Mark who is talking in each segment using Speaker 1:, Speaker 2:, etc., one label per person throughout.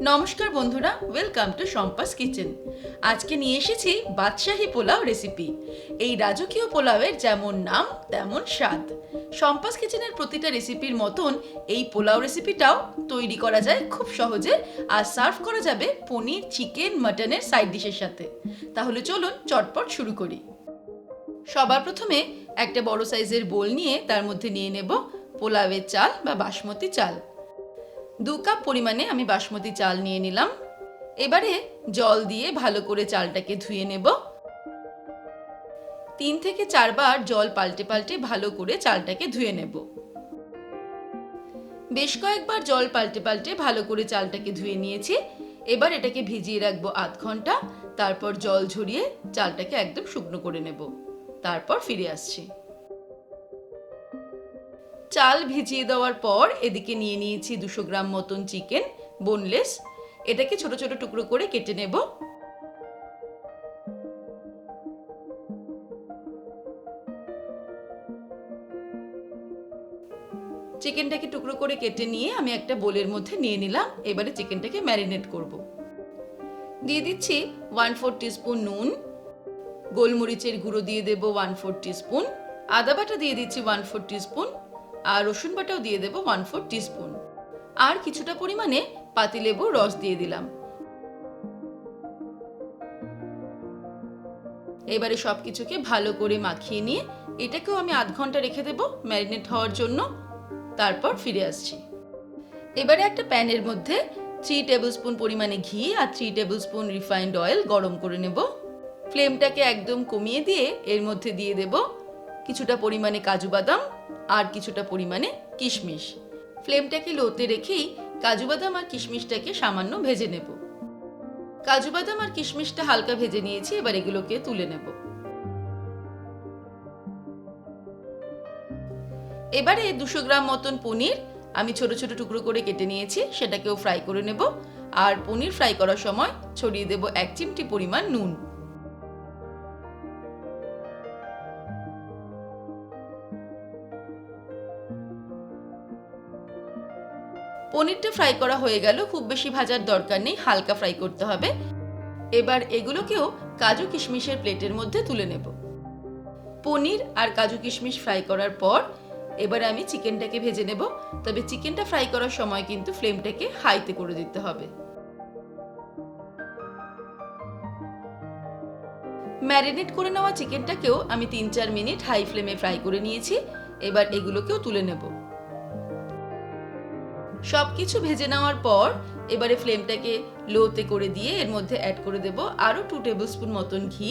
Speaker 1: নমস্কার বন্ধুরা welcome to সম্পাস kitchen আজকে নিয়ে এসেছি বাদশাহী পোলাও রেসিপি এই রাজকীয় পোলাওয়ের যেমন নাম, তেমন স্বাদ। সম্পাস কিচেনের প্রতিটা রেসিপির মতন এই পোলাও রেসিপিটাও তৈরি করা যায় খুব সহজে আর সার্ভ করা যাবে পনির চিকেন মাটনের সাইড ডিশের সাথে। তাহলে চলুন চটপট শুরু করি। সবার প্রথমে একটা বড় সাইজের বোল নিয়ে তার মধ্যে নিয়ে নেব পোলাওয়ের চাল বা বাসমতি চাল। দু কাপ পরিমাণে আমি বাসমতি চাল নিয়ে নিলাম। এবারে জল দিয়ে ভালো করে চালটাকে ধুয়ে নেব। তিন থেকে চারবার জল পাল্টে পাল্টে ভালো করে চালটাকে ধুয়ে নেব। বেশ কয়েকবার জল পাল্টে পাল্টে ভালো করে চালটাকে ধুয়ে নিয়েছি। এবার এটাকে ভিজিয়ে রাখব আধ ঘণ্টা। তারপর জল ঝরিয়ে চালটাকে একদম শুকনো করে নেব। তারপর ফিরে আসছি। চাল ভিজিয়ে দেওয়ার পর এদিকে নিয়ে নিয়েছি দুশো গ্রাম মতন চিকেন বোনলেস এটাকে ছোট ছোট টুকরো করে কেটে নেব। চিকেনটাকে টুকরো করে কেটে নিয়ে আমি একটা বোলের মধ্যে নিয়ে নিলাম। এবারে চিকেনটাকে ম্যারিনেট করব। দিয়ে দিচ্ছি ওয়ান ফোর টিস্পুন নুন। গোলমরিচের গুঁড়ো দিয়ে দেব ওয়ান ফোর টিস্পুন। আদা বাটা দিয়ে দিচ্ছি ওয়ান ফোর টিস্পুন। আর রসুন বাটাও দিয়ে দেবো ওয়ান ফোর টিস্পুন আর কিছুটা পরিমাণে পাতিলেবুর রস দিয়ে দিলাম। এবারে সব কিছুকে ভালো করে মাখিয়ে নিয়ে এটাকেও আমি আধ ঘণ্টা রেখে দেবো ম্যারিনেট হওয়ার জন্য। তারপর ফিরে আসছি। এবারে একটা প্যানের মধ্যে থ্রি টেবিল স্পুন পরিমাণে ঘি আর three tablespoon refined oil গরম করে নেব। ফ্লেমটাকে একদম কমিয়ে দিয়ে এর মধ্যে দিয়ে দেব কিছুটা পরিমাণে কাজু বাদাম আর কিছুটা পরিমাণে কিশমিশ। ফ্লেমটাকে লোতে রেখেই কাজু বাদাম আর কিশমিশটাকে সামান্য ভেজে নেব। কাজু বাদাম আর কিশমিশটা হালকা ভেজে নিয়েছি, এবার এগুলোকে তুলে নেব। এবারে দুশো গ্রাম মতন পনির আমি ছোট ছোট টুকরো করে কেটে নিয়েছি, সেটাকেও ফ্রাই করে নেব। আর পনির ফ্রাই করার সময় ছড়িয়ে দেব এক চিমটি পরিমাণ নুন। পনিরটা ফ্রাই করা হয়ে গেল, খুব বেশি ভাজার দরকার নেই, হালকা ফ্রাই করতে হবে। এবার এগুলোকেও কাজু কিশমিশের প্লেটের মধ্যে তুলে নেব। পনির আর কাজু কিশমিশ ফ্রাই করার পর, এবার আমি চিকেনটাকে ভেজে নেব। তবে চিকেনটা ফ্রাই করার সময় কিন্তু ফ্লেমটাকে হাইতে করে দিতে হবে। ম্যারিনেট করে নেওয়া চিকেনটাকেও আমি তিন চার মিনিট হাই ফ্লেমে ফ্রাই করে নিয়েছি। এবার এগুলোকেও তুলে নেব। সব কিছু ভেজে নেওয়ার পর এবারে ফ্লেমটাকে লোতে করে দিয়ে এর মধ্যে অ্যাড করে দেব আরও টু টেবিল স্পুন মতন ঘি।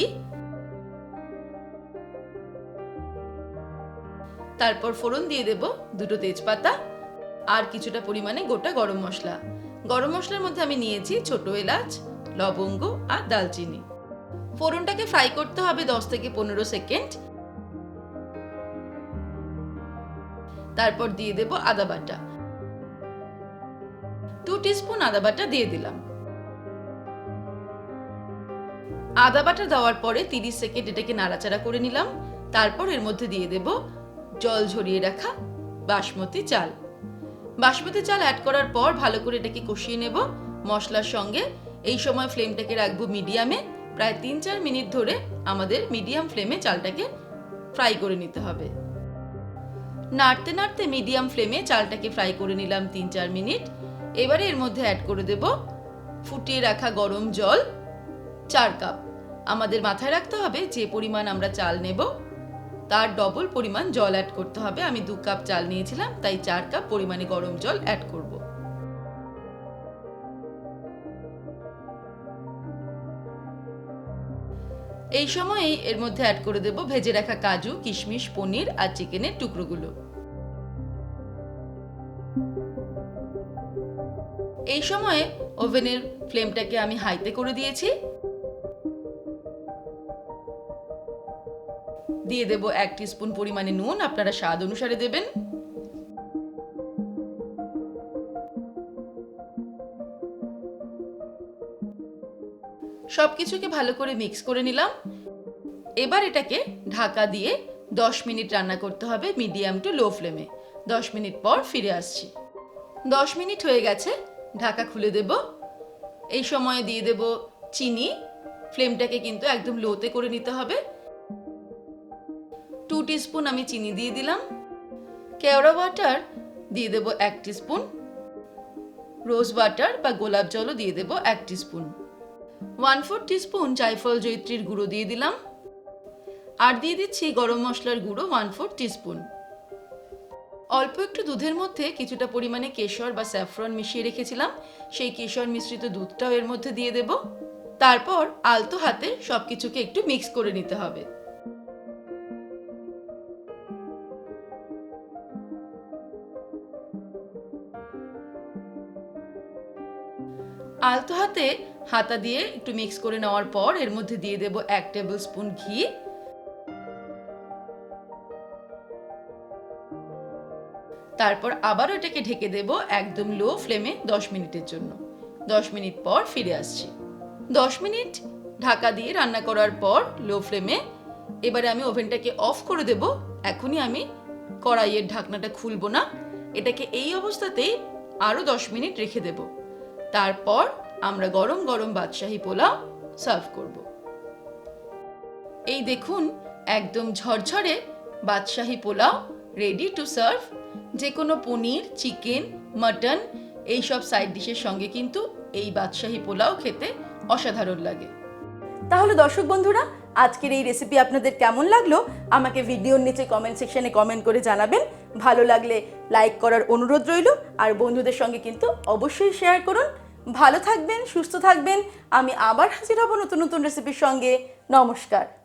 Speaker 1: তারপর ফোড়ন দিয়ে দেব দুটো তেজপাতা আর কিছুটা পরিমাণে গোটা গরম মশলা। গরম মশলার মধ্যে আমি নিয়েছি ছোট এলাচ, লবঙ্গ আর দালচিনি ফোড়নটাকে ফ্রাই করতে হবে দশ থেকে পনেরো সেকেন্ড। তারপর দিয়ে দেব আদা বাটা। টু টিস্পুন আদা বাটা দিয়ে দিলাম। আদা বাটা দেওয়ার পরে তিরিশ সেকেন্ড এটাকে নাড়াচাড়া করে নিলাম। তারপর এর মধ্যে দিয়ে দেব জল ঝরিয়ে রাখা বাসমতি চাল। বাসমতি চাল অ্যাড করার পর ভালো করে এটাকে কষিয়ে নেব। মশলার সঙ্গে এই সময় ফ্লেমটাকে রাখব মিডিয়ামে প্রায় তিন চার মিনিট ধরে আমাদের মিডিয়াম ফ্লেমে চালটাকে ফ্রাই করে নিতে হবে। নাড়তে নাড়তে মিডিয়াম ফ্লেমে চালটাকে ফ্রাই করে নিলাম তিন চার মিনিট। এবারে এর মধ্যে অ্যাড করে দেব ফুটিয়ে রাখা গরম জল চার কাপ আমাদের মাথায় রাখতে হবে যে পরিমাণ আমরা চাল নেব, তার ডবল পরিমাণ জল অ্যাড করতে হবে। আমি দু কাপ চাল নিয়েছিলাম, তাই চার কাপ পরিমাণে গরম জল অ্যাড করব। এই সময়েই এর মধ্যে অ্যাড করে দেব ভেজে রাখা কাজু, কিশমিশ, পনির আর চিকেনের টুকরোগুলো। এই সময়ে ওভেনের ফ্লেমটাকে আমি হাইতে করে দিয়েছি। দিয়ে দেব এক স্পুন পরিমাণে নুন, আপনারা স্বাদ অনুসারে দেবেন। সব কিছুকে ভালো করে মিক্স করে নিলাম। এবার এটাকে ঢাকা দিয়ে দশ মিনিট রান্না করতে হবে মিডিয়াম টু লো ফ্লেমে। দশ মিনিট পর ফিরে আসছি। দশ মিনিট হয়ে গেছে ঢাকা খুলে দেব। এই সময়ে দিয়ে দেব চিনি। ফ্লেমটাকে কিন্তু একদম লোতে করে নিতে হবে। টু স্পুন আমি চিনি দিয়ে দিলাম। কেওড়া ওয়াটার দিয়ে দেব এক স্পুন রোজ ওয়াটার বা গোলাপ জলও দিয়ে দেব এক স্পুন ওয়ান ফোর স্পুন জায়ফল জৈত্রীর গুঁড়ো দিয়ে দিলাম। আর দিয়ে দিচ্ছি গরম মশলার গুঁড়ো ওয়ান ফোর স্পুন অল্প একটু দুধের মধ্যে কিছুটা পরিমাণে কেশর বা স্যাফরন মিশিয়ে রেখেছিলাম। সেই কেশর মিশ্রিত দুধটাও এর মধ্যে দিয়ে দেব। তারপর আলতো হাতে সবকিছুকে একটু মিক্স করে নিতে হবে। আলতো হাতে হাতা দিয়ে একটু মিক্স করে নেওয়ার পর এর মধ্যে দিয়ে দেব এক টেবিল স্পুন ঘি। তারপর আবারও এটাকে ঢেকে দেব একদম লো ফ্লেমে দশ মিনিটের জন্য। দশ মিনিট পর ফিরে আসছি। দশ মিনিট ঢাকা দিয়ে রান্না করার পর লো ফ্লেমে এবারে আমি ওভেনটাকে অফ করে দেব। এখনই আমি কড়াইয়ের ঢাকনাটা খুলবো না। এটাকে এই অবস্থাতেই আরও দশ মিনিট রেখে দেব। তারপর আমরা গরম গরম বাদশাহী পোলাও সার্ভ করব। এই দেখুন, একদম ঝরঝরে বাদশাহী পোলাও রেডি টু সার্ভ যে কোনো পনির, চিকেন, মাটন এই সব সাইড ডিশের সঙ্গে কিন্তু এই বাদশাহী পোলাও খেতে অসাধারণ লাগে।
Speaker 2: তাহলে দর্শক বন্ধুরা, আজকের এই রেসিপি আপনাদের কেমন লাগল? আমাকে ভিডিওর নিচে কমেন্ট সেকশনে কমেন্ট করে জানাবেন। ভালো লাগলে লাইক করার অনুরোধ রইল। আর বন্ধুদের সঙ্গে কিন্তু অবশ্যই শেয়ার করুন। ভালো থাকবেন, সুস্থ থাকবেন। আমি আবার হাজির হব নতুন নতুন রেসিপির সঙ্গে। নমস্কার।